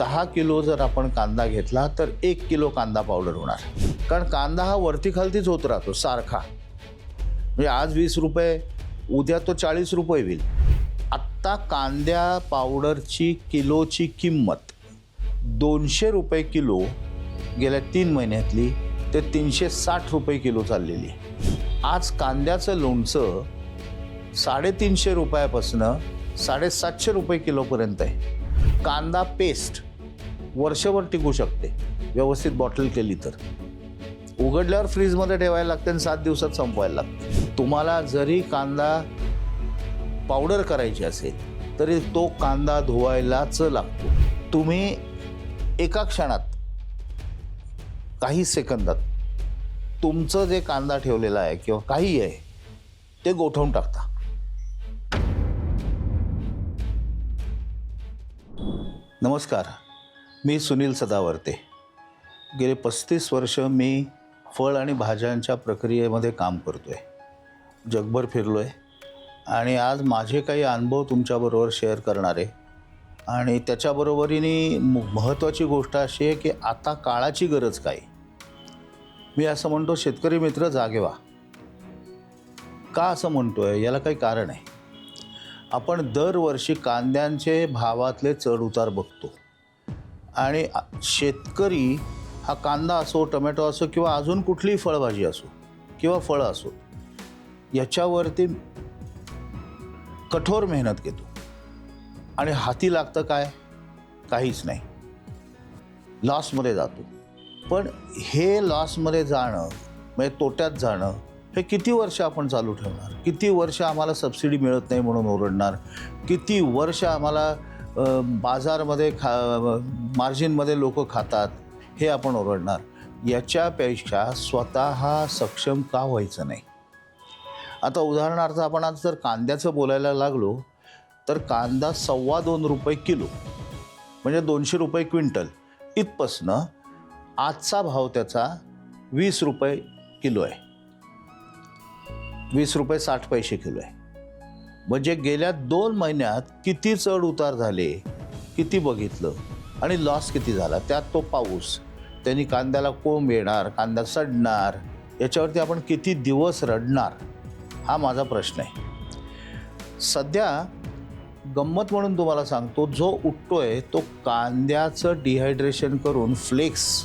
दहा किलो जर आपण कांदा घेतला तर एक किलो कांदा पावडर होणार. कारण कांदा हा वरती खालतीच होत राहतो सारखा. म्हणजे आज वीस रुपये उद्या तो चाळीस रुपये होईल. आत्ता कांद्या पावडरची किलोची किंमत दोनशे रुपये किलो गेल्या तीन महिन्यातली ते तीनशे साठ रुपये किलो चाललेली आहे. आज कांद्याचं लोणचं साडेतीनशे रुपयापासनं साडेसातशे रुपये किलोपर्यंत आहे. कांदा पेस्ट वर्षभर टिकू शकते. व्यवस्थित बॉटल केली तर. उघडल्यावर फ्रीजमध्ये ठेवायला लागते आणि सात दिवसात संपवायला लागते. तुम्हाला जरी कांदा पावडर करायची असेल तरी तो कांदा धुवायलाच लागतो. तुम्ही एका क्षणात काही सेकंदात तुमचं जे कांदा ठेवलेला आहे किंवा काही आहे ते गोठवून टाकता. नमस्कार. मी सुनील सदावर्ते. गेले पस्तीस वर्ष मी फळ आणि भाज्यांच्या प्रक्रियेमध्ये काम करतो आहे जगभर फिरलो आहे आणि आज माझे काही अनुभव तुमच्याबरोबर शेअर करणार. आहे आणि त्याच्याबरोबरीने म- महत्त्वाची गोष्ट अशी आहे की आता काळाची गरज काय? मी असं म्हणतो शेतकरी मित्र जागे व्हा. का असं म्हणतो आहे याला काही कारण आहे. आपण दरवर्षी कांद्यांचे भावातले चढ उतार बघतो. आणि शेतकरी हा कांदा असो टोमॅटो असो किंवा अजून कुठलीही फळभाजी असो किंवा फळं असो याच्यावरती कठोर मेहनत घेतो. आणि हाती लागतं काय? काहीच नाही. लॉसमध्ये जातो. पण हे लॉसमध्ये जाणं म्हणजे तोट्यात जाणं हे किती वर्ष आपण चालू ठेवणार? किती वर्ष आम्हाला सबसिडी मिळत नाही म्हणून ओरडणार? किती वर्ष आम्हाला बाजारमध्ये खा मार्जिनमध्ये लोक खातात हे आपण ओरडणार. याच्यापेक्षा स्वतः सक्षम का व्हायचं नाही? आता उदाहरणार्थ आपण आज जर कांद्याचं बोलायला लागलो तर कांदा सव्वा दोन रुपये किलो म्हणजे दोनशे रुपये क्विंटल. इथपासनं आजचा भाव त्याचा वीस रुपये किलो आहे. वीस रुपये साठ पैसे किलो आहे. म्हणजे गेल्या दोन महिन्यात किती चढ उतार झाले किती बघितलं आणि लॉस किती झाला? त्यात तो पाऊस त्यांनी कांद्याला कोंब येणार कांदा सडणार याच्यावरती आपण किती दिवस रडणार? हा माझा प्रश्न आहे. सध्या गंमत म्हणून तुम्हाला सांगतो जो उठतोय तो कांद्याचं डिहायड्रेशन करून फ्लेक्स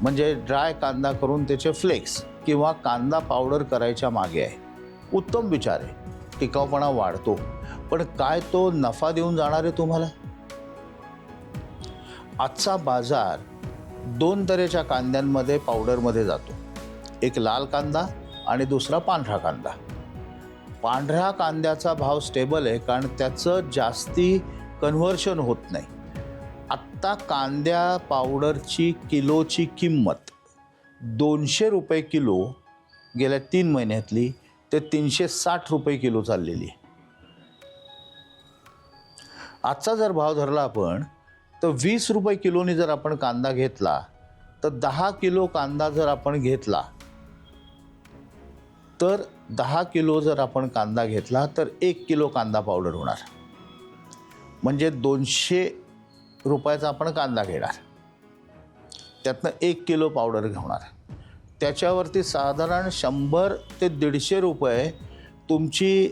म्हणजे ड्राय कांदा करून त्याचे फ्लेक्स किंवा कांदा पावडर करायच्या मागे आहे. उत्तम विचार आहे. टिकाऊपणा वाढतो. पण काय तो नफा देऊन जाणार आहे तुम्हाला? आजचा बाजार दोन तऱ्हेच्या कांद्यांमध्ये पावडरमध्ये जातो. एक लाल कांदा आणि दुसरा पांढरा कांदा. पांढऱ्या कांद्याचा भाव स्टेबल आहे कारण त्याचं जास्ती कन्व्हर्शन होत नाही. आत्ता कांद्या पावडरची किलोची किंमत दोनशे रुपये किलो गेल्या तीन महिन्यातली ते तीनशे साठ रुपये किलो चाललेली आहे. आजचा जर भाव धरला आपण तर वीस रुपये किलोनी जर आपण कांदा घेतला तर दहा किलो कांदा जर आपण घेतला तर दहा किलो जर आपण कांदा घेतला तर एक किलो कांदा पावडर होणार. म्हणजे दोनशे रुपयाचा आपण कांदा घेणार. त्यातनं एक किलो पावडर घेणार. त्याच्यावरती साधारण शंभर ते दीडशे रुपये तुमची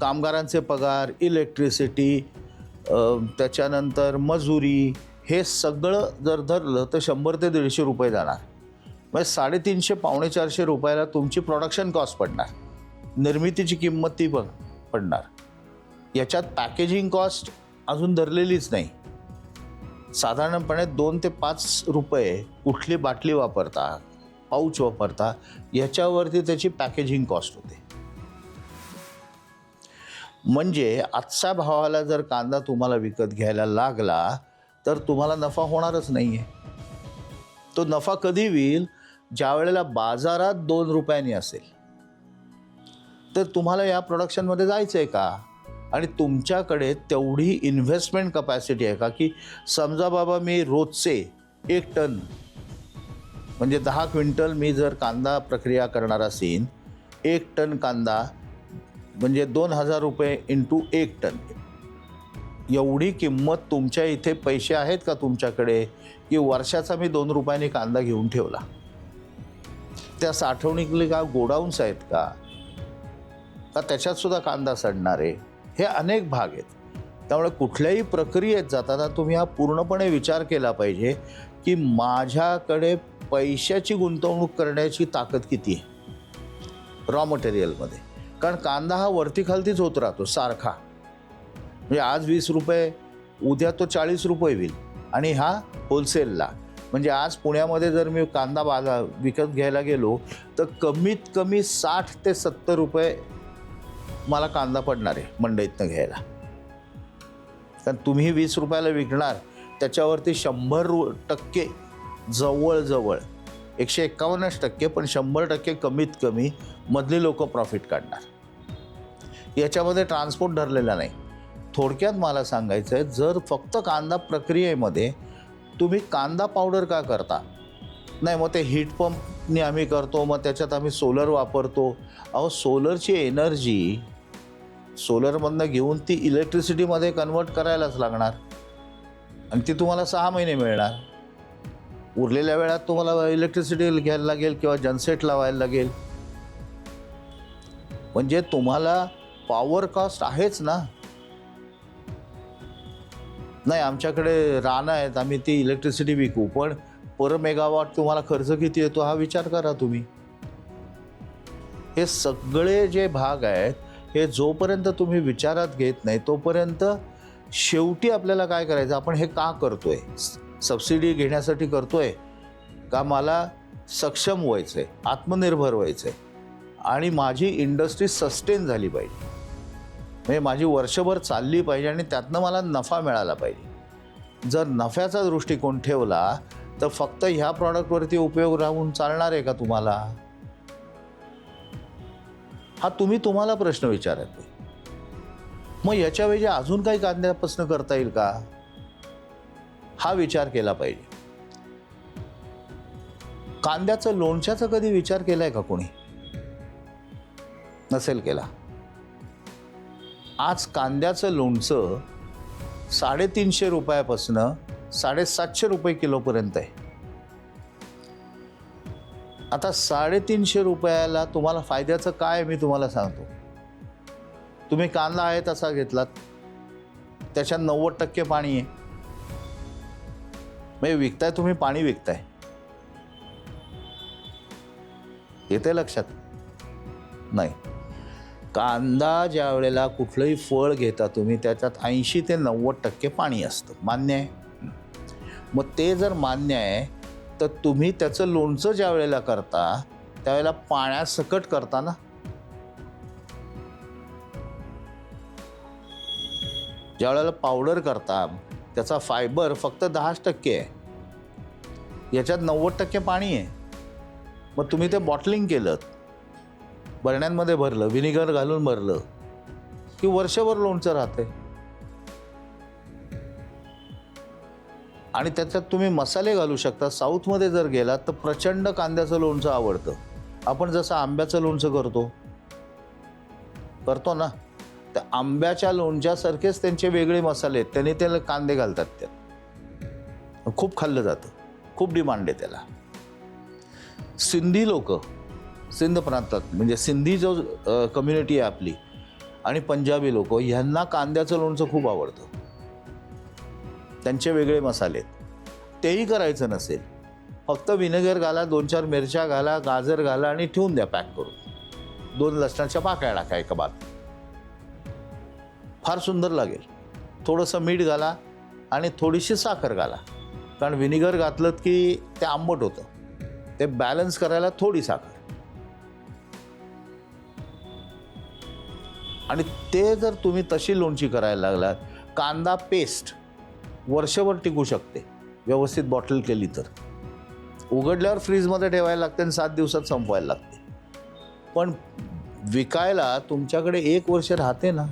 कामगारांचे पगार इलेक्ट्रिसिटी त्याच्यानंतर मजुरी हे सगळं जर धरलं तर शंभर ते दीडशे रुपये जाणार. म्हणजे साडेतीनशे पावणे चारशे रुपयाला तुमची प्रोडक्शन कॉस्ट पडणार. निर्मितीची किंमत ती पण पडणार. याच्यात पॅकेजिंग कॉस्ट अजून धरलेलीच नाही. साधारणपणे दोन ते पाच रुपये कुठली बाटली वापरता पाऊच वापरता याच्यावरती त्याची पॅकेजिंग कॉस्ट होते. म्हणजे आजच्या भावाला जर कांदा तुम्हाला विकत घ्यायला लागला तर तुम्हाला नफा होणारच नाही आहे तो नफा कधी होईल? ज्या वेळेला बाजारात दोन रुपयांनी असेल. तर तुम्हाला या प्रोडक्शनमध्ये जायचं आहे का? आणि तुमच्याकडे तेवढी इन्व्हेस्टमेंट कपॅसिटी आहे का? की समजा बाबा मी रोजचे एक टन म्हणजे दहा क्विंटल मी जर कांदा प्रक्रिया करणार असेन एक टन कांदा म्हणजे दोन हजार रुपये इंटू एक टन. एवढी किंमत तुमच्या इथे पैसे आहेत का तुमच्याकडे? की वर्षाचा मी दोन रुपयांनी कांदा घेऊन ठेवला. त्या साठवणीतले का गोडाऊन्स आहेत का? का त्याच्यात सुद्धा कांदा सडणारे हे अनेक भाग आहेत. त्यामुळे कुठल्याही प्रक्रियेत जाताना तुम्ही हा पूर्णपणे विचार केला पाहिजे की माझ्याकडे पैशाची गुंतवणूक करण्याची ताकद किती आहे? रॉ मटेरियलमध्ये कारण कांदा हा वरती खालतीच होत राहतो सारखा. म्हणजे आज वीस रुपये उद्या तो चाळीस रुपये होईल. आणि हा होलसेलला म्हणजे आज पुण्यामध्ये जर मी कांदा बाजार विकत घ्यायला गेलो तर कमीत कमी साठ ते सत्तर रुपये मला कांदा पडणार आहे मंडईतनं घ्यायला. कारण तुम्ही वीस रुपयाला विकणार त्याच्यावरती शंभर रु टक्के जवळजवळ एकशे एक्कावन्नच टक्के पण शंभर टक्के कमीत कमी मधली लोक प्रॉफिट काढणार. याच्यामध्ये ट्रान्सपोर्ट धरलेला नाही. थोडक्यात मला सांगायचं आहे जर फक्त कांदा प्रक्रियेमध्ये तुम्ही कांदा पावडर का करता? नाही मग ते हिटपंपनी आम्ही करतो मग त्याच्यात आम्ही सोलर वापरतो. अहो सोलरची एनर्जी सोलरमधनं घेऊन ती इलेक्ट्रिसिटीमध्ये कन्वर्ट करायलाच लागणार. आणि ती तुम्हाला सहा महिने मिळणार. उरलेल्या वेळात तुम्हाला इलेक्ट्रिसिटी घ्यायला लागेल किंवा जनसेट लावायला लागेल. म्हणजे तुम्हाला पॉवर कॉस्ट आहेच ना? नाही आमच्याकडे रानं आहेत आम्ही ती इलेक्ट्रिसिटी विकू पण पर मेगावॉट तुम्हाला खर्च किती येतो हा विचार करा तुम्ही. हे सगळे जे भाग आहेत हे जोपर्यंत तुम्ही विचारात घेत नाही तोपर्यंत शेवटी आपल्याला काय करायचं? आपण हे का करतोय? सबसिडी घेण्यासाठी करतोय का मला सक्षम व्हायचं आहे आत्मनिर्भर व्हायचं आहे आणि माझी इंडस्ट्री सस्टेन झाली पाहिजे. म्हणजे माझी वर्षभर चालली पाहिजे आणि त्यातनं मला नफा मिळाला पाहिजे. जर नफ्याचा दृष्टिकोन ठेवला तर फक्त ह्या प्रॉडक्टवरती उपयोग राहून चालणार आहे का तुम्हाला? हा तुम्ही तुम्हाला प्रश्न विचारत मग याच्याऐवजी अजून काही कांद्यापासून करता येईल का? हा विचार केला पाहिजे. कांद्याचं लोणच्याचा कधी विचार केलाय का कोणी? नसेल केला. आज कांद्याचं लोणचं साडेतीनशे रुपयापासनं साडेसातशे रुपये किलोपर्यंत आहे. आता साडेतीनशे रुपयाला तुम्हाला फायद्याचं काय मी तुम्हाला सांगतो. तुम्ही कांदा आहे तसा घेतलात. त्याच्यात नव्वद टक्के पाणी आहे. म्हणजे विकताय तुम्ही पाणी विकताय. येते लक्षात? नाही. कांदा ज्या वेळेला कुठलंही फळ घेता तुम्ही त्याच्यात ऐंशी ते नव्वद टक्के पाणी असतं. मान्य आहे? मग ते जर मान्य आहे तर तुम्ही त्याचं लोणचं ज्या वेळेला करता त्यावेळेला पाण्यासकट करता ना? ज्या वेळेला पावडर करता त्याचा फायबर फक्त दहाच टक्के आहे. याच्यात नव्वद टक्के पाणी आहे. मग तुम्ही ते बॉटलिंग केलं बरण्यांमध्ये भरलं विनिगर घालून भरलं की वर्षभर लोणचं राहते आणि त्याच्यात तुम्ही मसाले घालू शकता. साऊथमध्ये जर गेलात तर प्रचंड कांद्याचं लोणचं आवडतं. आपण जसं आंब्याचं लोणचं करतो. करतो ना? तर आंब्याच्या लोणच्यासारखेच त्यांचे वेगळे मसाले आहेत. त्याने त्याला कांदे घालतात त्यात खूप खाल्लं जातं. खूप डिमांड आहे त्याला. सिंधी लोक सिंध प्रांतात म्हणजे सिंधी जो कम्युनिटी आहे आपली आणि पंजाबी लोक ह्यांना कांद्याचं लोणचं खूप आवडतं. त्यांचे वेगळे मसाले आहेत. तेही करायचं नसेल. फक्त विनेगर घाला दोन चार मिरच्या घाला गाजर घाला आणि ठेवून द्या पॅक करून. दोन लसणाच्या पाकळ्या टाका एका बात फार सुंदर लागेल. थोडंसं मीठ घाला आणि थोडीशी साखर घाला. कारण व्हिनेगर घातलं की ते आंबट होतं. ते बॅलन्स करायला थोडी साखर. आणि ते जर तुम्ही तशी लोणची करायला लागलात कांदा पेस्ट वर्षभर टिकू शकते व्यवस्थित बॉटल केली तर. उघडल्यावर फ्रीजमध्ये ठेवायला लागते आणि सात दिवसात संपवायला लागते. पण विकायला तुमच्याकडे एक वर्ष राहते ना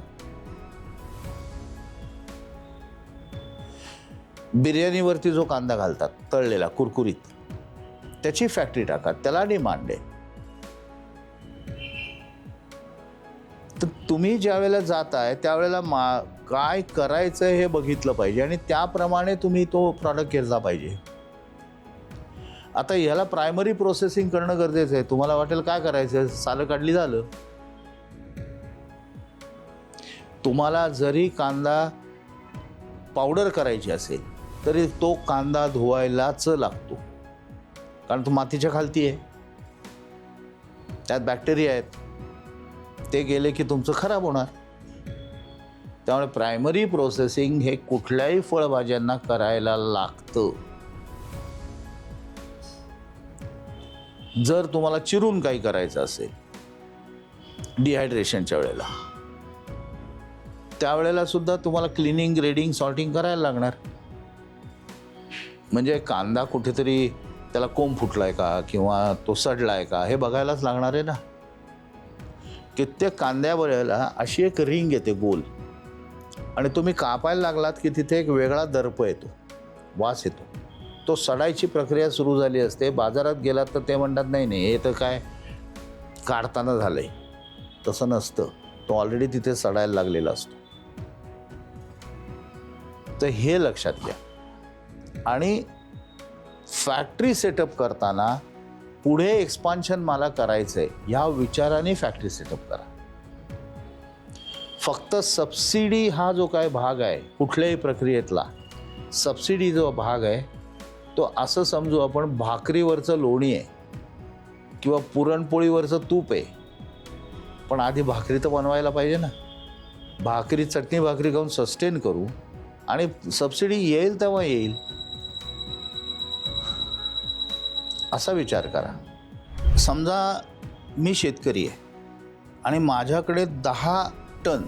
बिर्याणीवरती जो कांदा घालतात तळलेला कुरकुरीत त्याची फॅक्टरी टाका त्याला डिमांड आहे. तर तुम्ही ज्या वेळेला जाताय त्यावेळेला मा काय करायचं हे बघितलं पाहिजे आणि त्याप्रमाणे तुम्ही तो प्रॉडक्ट घेतला पाहिजे. आता ह्याला प्रायमरी प्रोसेसिंग करणं गरजेचं आहे. तुम्हाला वाटेल काय करायचं आहे सालं काढली झालं. तुम्हाला जरी कांदा पावडर करायची असेल तरी तो कांदा धुवायलाच लागतो. कारण तो मातीच्या खालती आहे. त्यात बॅक्टेरिया आहेत. ते गेले की तुमचं खराब होणार. त्यामुळे प्रायमरी प्रोसेसिंग हे कुठल्याही फळभाज्यांना करायला लागतं. जर तुम्हाला चिरून काही करायचं असेल डिहायड्रेशनच्या वेळेला त्यावेळेला सुद्धा तुम्हाला क्लिनिंग ग्रेडिंग सॉर्टिंग करायला लागणार. म्हणजे कांदा कुठेतरी त्याला कोंब फुटलाय का किंवा तो सडलाय का हे बघायलाच लागणार आहे ना. कित्येक कांद्यावरला अशी एक रिंग येते गोल. आणि तुम्ही कापायला लागलात की तिथे एक वेगळा दर्प येतो. वास येतो. तो सडायची प्रक्रिया सुरू झाली असते. बाजारात गेलात तर ते म्हणतात नाही नाही हे तर काय काढताना झालंय. तसं नसतं. तो ऑलरेडी तिथे सडायला लागलेला असतो. तर हे लक्षात घ्या. आणि फॅक्टरी सेटअप करताना पुढे एक्सपान्शन मला करायचं आहे ह्या विचाराने फॅक्टरी सेटअप करा. फक्त सबसिडी हा जो काय भाग आहे कुठल्याही प्रक्रियेतला सबसिडी जो भाग आहे तो असं समजू आपण भाकरीवरचं लोणी आहे किंवा पुरणपोळीवरचं तूप आहे पण आधी भाकरी तर बनवायला पाहिजे ना. भाकरी चटणी भाकरी खाऊन सस्टेन करू आणि सबसिडी येईल तेव्हा येईल असा विचार करा. समजा मी शेतकरी आहे आणि माझ्याकडे दहा टन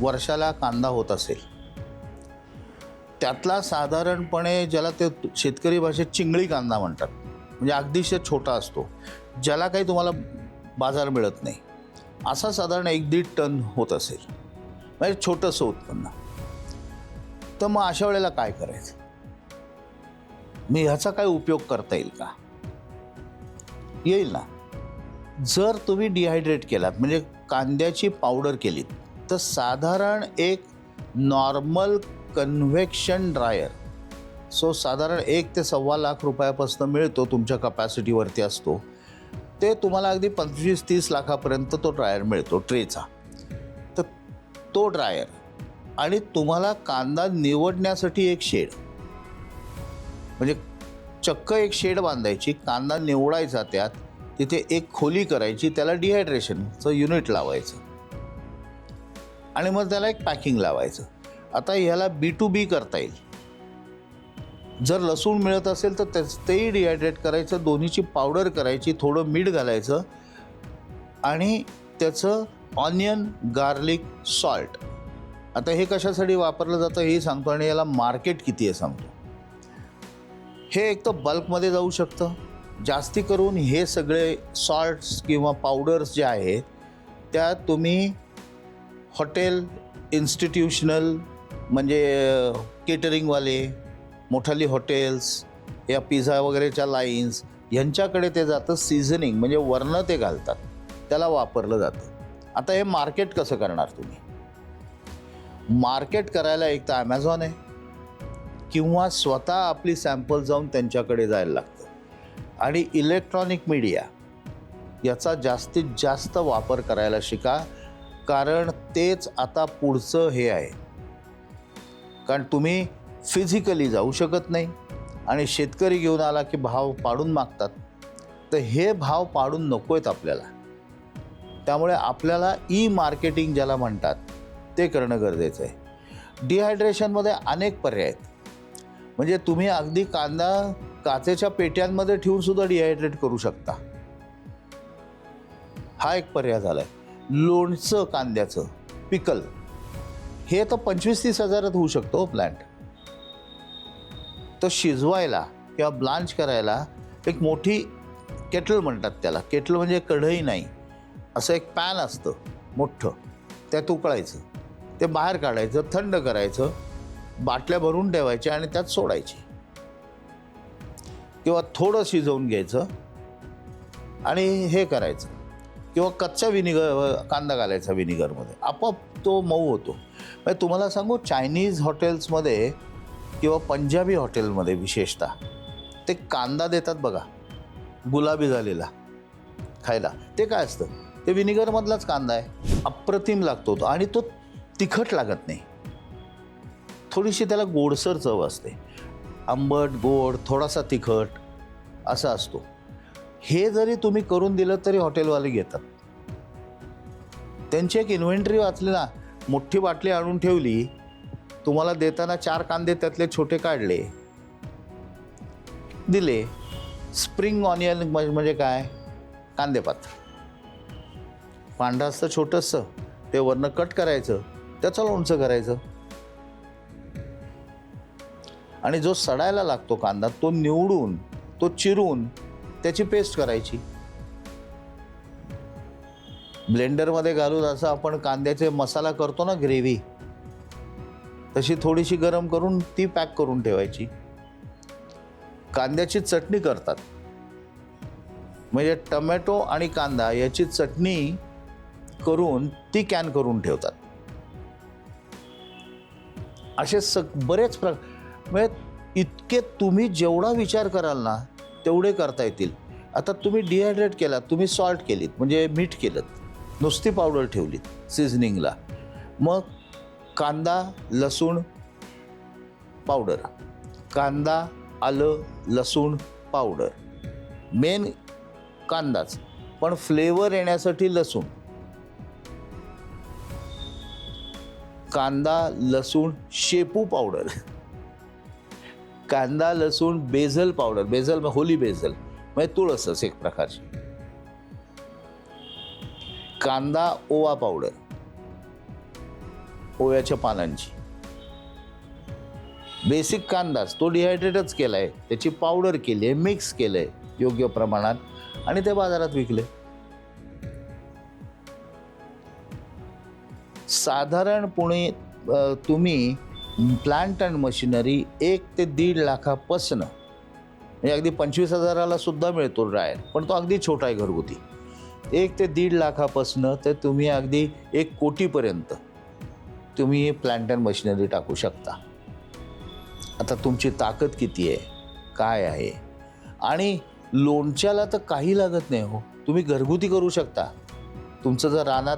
वर्षाला कांदा होत असेल. त्यातला साधारणपणे ज्याला ते शेतकरी भाषेत चिंगळी कांदा म्हणतात म्हणजे अगदीशय छोटा असतो ज्याला काही तुम्हाला बाजार मिळत नाही. असा साधारण एक दीड टन होत असेल. म्हणजे छोटंसं उत्पन्न. तर मग अशा वेळेला काय करायचं? मी ह्याचा काय उपयोग करता येईल का? येईल ना? जर तुम्ही डिहायड्रेट केलात म्हणजे कांद्याची पावडर केली तर साधारण एक नॉर्मल कन्व्हेक्शन ड्रायर सो साधारण एक ते सव्वा लाख रुपयापासून मिळतो तुमच्या कपॅसिटीवरती असतो. ते तुम्हाला अगदी पंचवीस तीस लाखापर्यंत तो ड्रायर मिळतो ट्रेचा. तर तो ड्रायर आणि तुम्हाला कांदा निवडण्यासाठी एक शेड म्हणजे चक्क एक शेड बांधायची कांदा निवडायचा त्यात तिथे एक खोली करायची त्याला डिहायड्रेशनचं युनिट लावायचं. आणि मग त्याला एक पॅकिंग लावायचं. आता ह्याला बी टू बी करता येईल. जर लसूण मिळत असेल तर त्याच तेही डिहायड्रेट करायचं दोन्हीची पावडर करायची थोडं मीठ घालायचं आणि त्याचं ऑनियन गार्लिक सॉल्ट आता हे कशासाठी वापरलं जातं हे सांगतो आणि याला मार्केट किती आहे सांगतो. हे एक तर बल्कमध्ये जाऊ शकतं. जास्ती करून हे सगळे सॉल्ट्स किंवा पावडर्स जे आहेत त्या तुम्ही हॉटेल इन्स्टिट्यूशनल म्हणजे केटरिंगवाले मोठाली हॉटेल्स या पिझ्झा वगैरेच्या लाईन्स यांच्याकडे ते जातं सीझनिंग म्हणजे वर्ण ते घालतात. त्याला वापरलं जातं. आता हे मार्केट कसं करणार तुम्ही? मार्केट करायला एक तर ॲमेझॉन आहे. किंवा स्वतः आपली सॅम्पल जाऊन त्यांच्याकडे जायला लागतं. आणि इलेक्ट्रॉनिक मीडिया याचा जास्तीत जास्त वापर करायला शिका कारण तेच आता पुढचं हे आहे. कारण तुम्ही फिजिकली जाऊ शकत नाही आणि शेतकरी घेऊन आला की भाव पाडून मागतात तर हे भाव पाडून नको आहेत आपल्याला. त्यामुळे आपल्याला ई मार्केटिंग ज्याला म्हणतात ते करणं गरजेचं आहे. डिहायड्रेशनमध्ये अनेक पर्याय आहेत. म्हणजे तुम्ही अगदी कांदा काचेच्या पेट्यांमध्ये ठेवून सुद्धा डिहायड्रेट करू शकता. हा एक पर्याय झाला आहे लोणचं कांद्याचं पिकल. हे तर पंचवीस तीस हजारात होऊ शकतो हो प्लॅन्ट तर शिजवायला किंवा ब्लांच करायला एक मोठी केटल म्हणतात त्याला. केटल म्हणजे कढई नाही. असं एक पॅन असतं मोठं. त्यात उकळायचं. ते बाहेर काढायचं थंड करायचं. बाटल्या भरून ठेवायच्या आणि त्यात सोडायची. किंवा थोडं शिजवून घ्यायचं आणि हे करायचं. किंवा कच्चा विनिगर कांदा घालायचा विनिगरमध्ये. आपोआप तो मऊ होतो. म्हणजे तुम्हाला सांगू चायनीज हॉटेल्समध्ये किंवा पंजाबी हॉटेलमध्ये विशेषतः ते कांदा देतात बघा. गुलाबी झालेला खायला. ते काय असतं? ते विनिगरमधलाच कांदा आहे. अप्रतिम लागतो तो. आणि तो तिखट लागत नाही. थोडीशी त्याला गोडसर चव असते. आंबट गोड थोडासा तिखट असा असतो. हे जरी तुम्ही करून दिलं तरी हॉटेलवाले घेतात. त्यांची एक इन्व्हेंटरी वाचली ना मोठी बाटली आणून ठेवली तुम्हाला देताना चार कांदे त्यातले छोटे काढले दिले स्प्रिंग ऑनियन म्हणजे काय? कांदेपात पांढरा असतं छोटंसं. ते वरनं कट करायचं त्याचं लोणचं करायचं. आणि जो सडायला लागतो कांदा तो निवडून तो चिरून त्याची पेस्ट करायची. ब्लेंडरमध्ये घालून असं आपण कांद्याचे मसाला करतो ना ग्रेव्ही तशी थोडीशी गरम करून ती पॅक करून ठेवायची. कांद्याची चटणी करतात. म्हणजे टमॅटो आणि कांदा याची चटणी करून ती कॅन करून ठेवतात. असे सग बरेच प्र म्हणजे इतके तुम्ही जेवढा विचार कराल ना तेवढे करता येतील. आता तुम्ही डिहायड्रेट केलात तुम्ही सॉल्ट केलीत म्हणजे मीठ केलं नुसती पावडर ठेवलीत सिझनिंगला मग कांदा लसूण पावडर कांदा आलं लसूण पावडर मेन कांदाच. पण फ्लेवर येण्यासाठी लसूण. कांदा लसूण शेपू पावडर कांदा लसूण बेझल पावडर बेझल होली बेझल म्हणजे तुळसच एक प्रकारची. कांदा ओवा पावडर ओव्याच्या पानांची. बेसिक कांदाच तो डिहायड्रेटच आहे त्याची पावडर केली आहे मिक्स केलं आहे योग्य प्रमाणात आणि ते बाजारात विकले साधारणपणे तुम्ही प्लांट अँड मशिनरी एक ते दीड लाखापासनं. म्हणजे अगदी पंचवीस हजाराला सुद्धा मिळतो ड्रायर पण तो अगदी छोटा आहे घरगुती. एक ते दीड लाखापासनं ते तुम्ही अगदी एक कोटीपर्यंत तुम्ही प्लांट अँड मशिनरी टाकू शकता. आता तुमची ताकद किती आहे? काय आहे? आणि लोणच्याला तर काही लागत नाही हो. तुम्ही घरगुती करू शकता. तुमचं जर रानात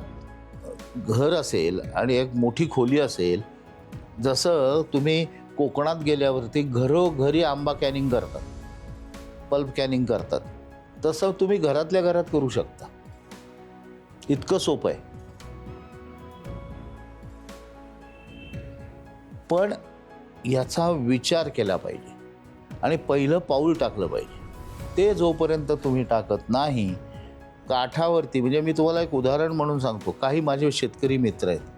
घर असेल आणि एक मोठी खोली असेल जसं तुम्ही कोकणात गेल्यावरती घरोघरी आंबा कॅनिंग करतात पल्प कॅनिंग करतात तसं तुम्ही घरातल्या घरात करू शकता. इतकं सोपं आहे. पण याचा विचार केला पाहिजे आणि पहिलं पाऊल टाकलं पाहिजे. ते जोपर्यंत तुम्ही टाकत नाही काठावरती म्हणजे मी तुम्हाला एक उदाहरण म्हणून सांगतो. काही माझे शेतकरी मित्र आहेत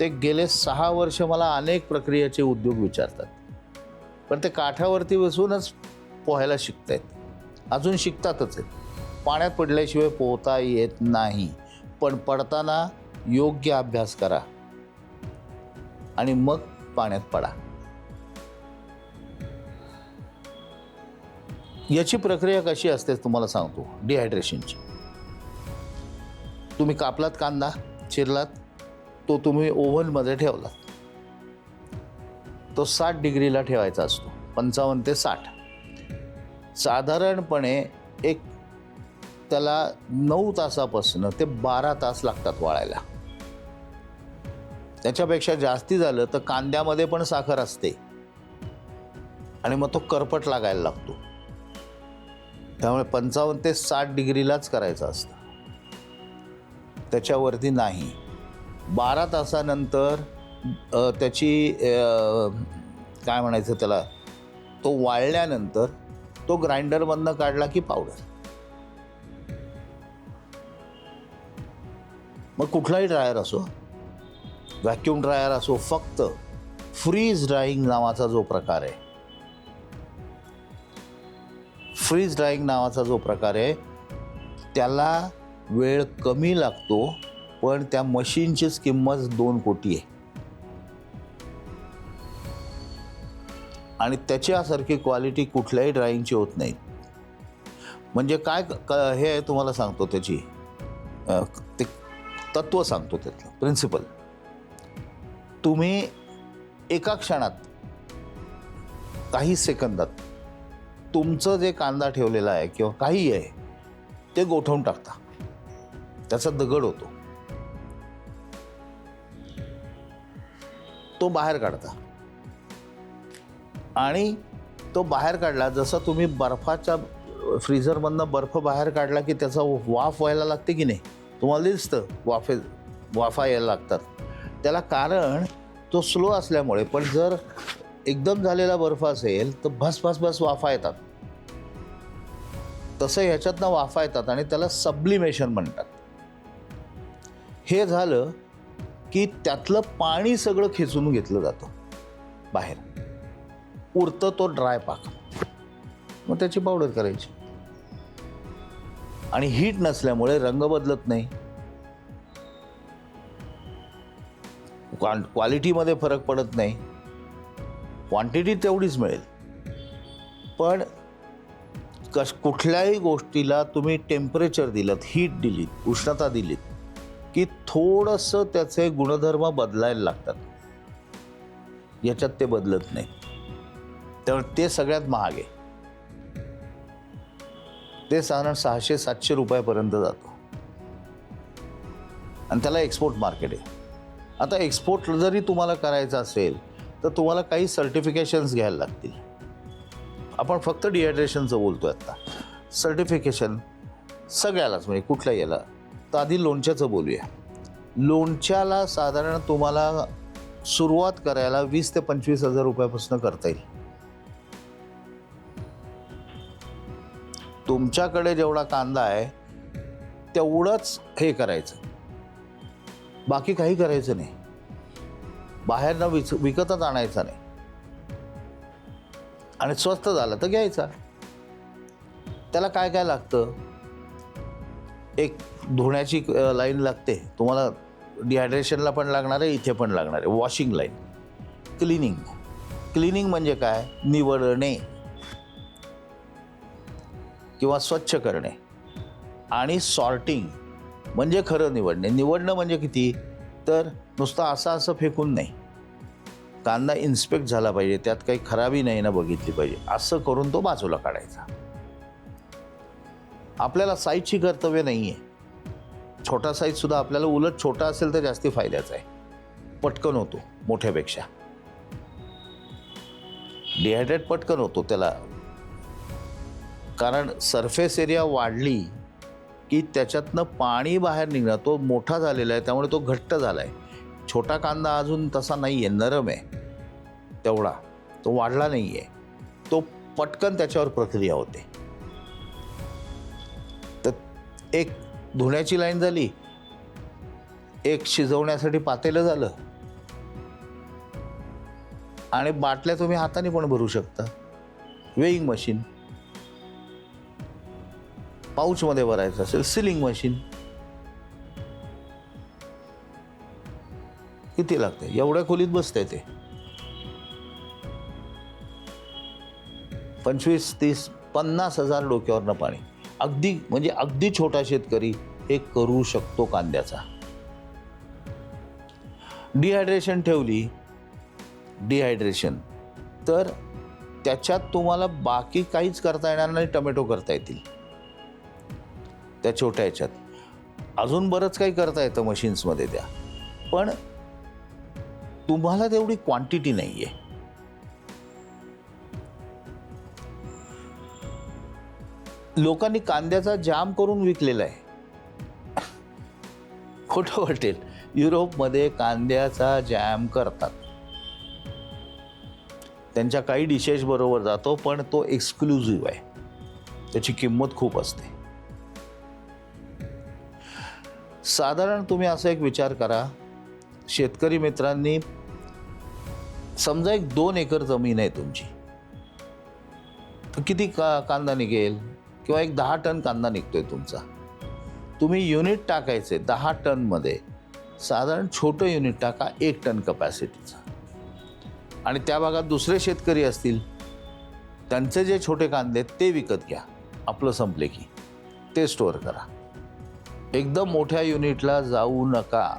ते गेले सहा वर्ष मला अनेक प्रक्रियेचे उद्योग विचारतात. पण ते काठावरती बसूनच पोहायला शिकतायत. अजून शिकतातच आहेत पाण्यात पडल्याशिवाय पोहता येत नाही. पण पडताना योग्य अभ्यास करा. आणि मग पाण्यात पडा. याची प्रक्रिया कशी असते तुम्हाला सांगतो. डिहायड्रेशनची तुम्ही कापलात कांदा चिरलात तो तुम्ही ओव्हनमध्ये ठेवला. तो साठ डिग्रीला ठेवायचा असतो. पंचावन्न ते साठ. साधारणपणे एक त्याला नऊ तासापासून ते बारा तास लागतात वाळायला. त्याच्यापेक्षा जास्ती झालं तर कांद्यामध्ये पण साखर असते. आणि मग तो करपट लागायला लागतो. त्यामुळे पंचावन्न ते साठ डिग्रीलाच करायचं असतं. त्याच्यावरती नाही. बारा तासानंतर त्याची काय म्हणायचं त्याला तो वाळल्यानंतर तो ग्राइंडरमधनं काढला की पावडर. मग कुठलाही ड्रायर असो व्हॅक्यूम ड्रायर असो फक्त फ्रीज ड्राईंग नावाचा जो प्रकार आहे. फ्रीज ड्राईंग नावाचा जो प्रकार आहे त्याला वेळ कमी लागतो पण त्या मशीनचीच किंमत दोन कोटी आहे. आणि त्याच्यासारखी क्वालिटी कुठल्याही ड्राईंगची होत नाही. म्हणजे काय क- क- हे आहे तुम्हाला सांगतो त्याची. ते तत्व सांगतो त्यातलं प्रिन्सिपल तुम्ही एका क्षणात काही सेकंदात तुमचं जे कांदा ठेवलेला आहे किंवा काही आहे ते गोठवून टाकता. त्याचा दगड होतो. तो बाहेर काढता. आणि तो बाहेर काढला जसं तुम्ही बर्फाच्या फ्रीझरमधनं बर्फ बाहेर काढला की त्याचा वाफ व्हायला लागते की नाही? तुम्हाला दिसतं वाफे वाफा यायला लागतात. त्याला कारण तो स्लो असल्यामुळे पण जर एकदम झालेला बर्फ असेल तर भस भस भस वाफा येतात. तसं ह्याच्यातनं वाफा येतात आणि त्याला सब्लिमेशन म्हणतात. हे झालं की त्यातलं पाणी सगळं खेचून घेतलं जातं बाहेर. उरतं तो ड्राय पाक. मग त्याची पावडर करायची. आणि हीट नसल्यामुळे रंग बदलत नाही. क्वां क्वालिटीमध्ये फरक पडत नाही. क्वांटिटी तेवढीच मिळेल. पण कश कुठल्याही गोष्टीला तुम्ही टेम्परेचर दिलं हीट दिलीत उष्णता दिलीत की थोडंसं त्याचे गुणधर्म बदलायला लागतात. याच्यात ते बदलत नाही. तर ते सगळ्यात महाग आहे. ते साधारण सहाशे सातशे रुपयापर्यंत जातो. आणि त्याला एक्सपोर्ट मार्केट आहे. आता एक्सपोर्ट जरी तुम्हाला करायचं असेल तर तुम्हाला काही सर्टिफिकेशन्स घ्यायला लागतील. आपण फक्त डिहायड्रेशनचं बोलतो आहे आत्ता सर्टिफिकेशन सगळ्यालाच म्हणजे कुठल्या याला. तर आधी लोणच्याचं बोलूया. लोणच्याला साधारण तुम्हाला सुरुवात करायला वीस ते पंचवीस हजार रुपयापासून करता येईल. तुमच्याकडे जेवढा कांदा आहे तेवढंच हे करायचं. बाकी काही करायचं नाही. बाहेरनं विच विकतच आणायचा नाही. आणि स्वस्त झालं तर घ्यायचा. त्याला काय काय लागतं? एक धुण्याची लाईन लागते. तुम्हाला डिहायड्रेशनला पण लागणार आहे इथे पण लागणार आहे. वॉशिंग लाईन क्लिनिंग क्लिनिंग म्हणजे काय? निवडणे. किंवा स्वच्छ करणे. आणि सॉर्टिंग म्हणजे खरं निवडणे. निवडणं म्हणजे किती? तर नुसतं असं असं फेकून नाही. कांदा इन्स्पेक्ट झाला पाहिजे. त्यात काही खराबी नाही ना बघितली पाहिजे. असं करून तो बाजूला काढायचा. आपल्याला साईजची कर्तव्य नाही आहे छोटा साईजसुद्धा आपल्याला उलट छोटा असेल तर जास्ती फायद्याचा आहे. पटकन होतो मोठ्यापेक्षा. डिहायड्रेट पटकन होतो त्याला. कारण सरफेस एरिया वाढली की त्याच्यातनं पाणी बाहेर निघणार तो मोठा झालेला आहे त्यामुळे तो घट्ट झाला आहे छोटा कांदा अजून तसा नाही आहे नरम आहे. तेवढा. तो वाढला नाही आहे तो पटकन त्याच्यावर प्रक्रिया होते. एक धुण्याची लाईन झाली. एक शिजवण्यासाठी पातेलं झालं. आणि बाटल्या तुम्ही हाताने पण भरू शकता. Weighing machine. पाऊचमध्ये भरायचं असेल सिलिंग मशीन. किती लागते? एवढ्या खोलीत बसतंय ते. पंचवीस तीस पन्नास हजार डोक्यावरनं पाणी. अगदी म्हणजे अगदी छोटा शेतकरी हे करू शकतो कांद्याचा. डिहायड्रेशन ठेवली. डिहायड्रेशन तर त्याच्यात तुम्हाला बाकी काहीच करता येणार नाही टोमॅटो करता येतील. त्या छोट्या ह्याच्यात. अजून बरंच काही करता येतं मशीन्समध्ये त्या. पण तुम्हाला तेवढी क्वांटिटी नाही आहे लोकांनी कांद्याचा जाम करून विकलेला आहे. खोटं वाटेल. युरोपमध्ये कांद्याचा जॅम करतात. त्यांच्या काही डिशेस बरोबर जातो पण तो एक्सक्लुझिव्ह आहे. त्याची किंमत खूप असते. साधारण तुम्ही असा एक विचार करा शेतकरी मित्रांनी समजा एक दोन एकर जमीन आहे तुमची. तर किती का कांदा निघेल? किंवा एक दहा टन कांदा निघतोय तुमचा. तुम्ही युनिट टाकायचे दहा टनमध्ये साधारण छोटं युनिट टाका एक टन कपॅसिटीचं आणि त्या भागात दुसरे शेतकरी असतील त्यांचे जे छोटे कांदे आहेत ते विकत घ्या. आपलं संपले की. ते स्टोअर करा. एकदम मोठ्या युनिटला जाऊ नका.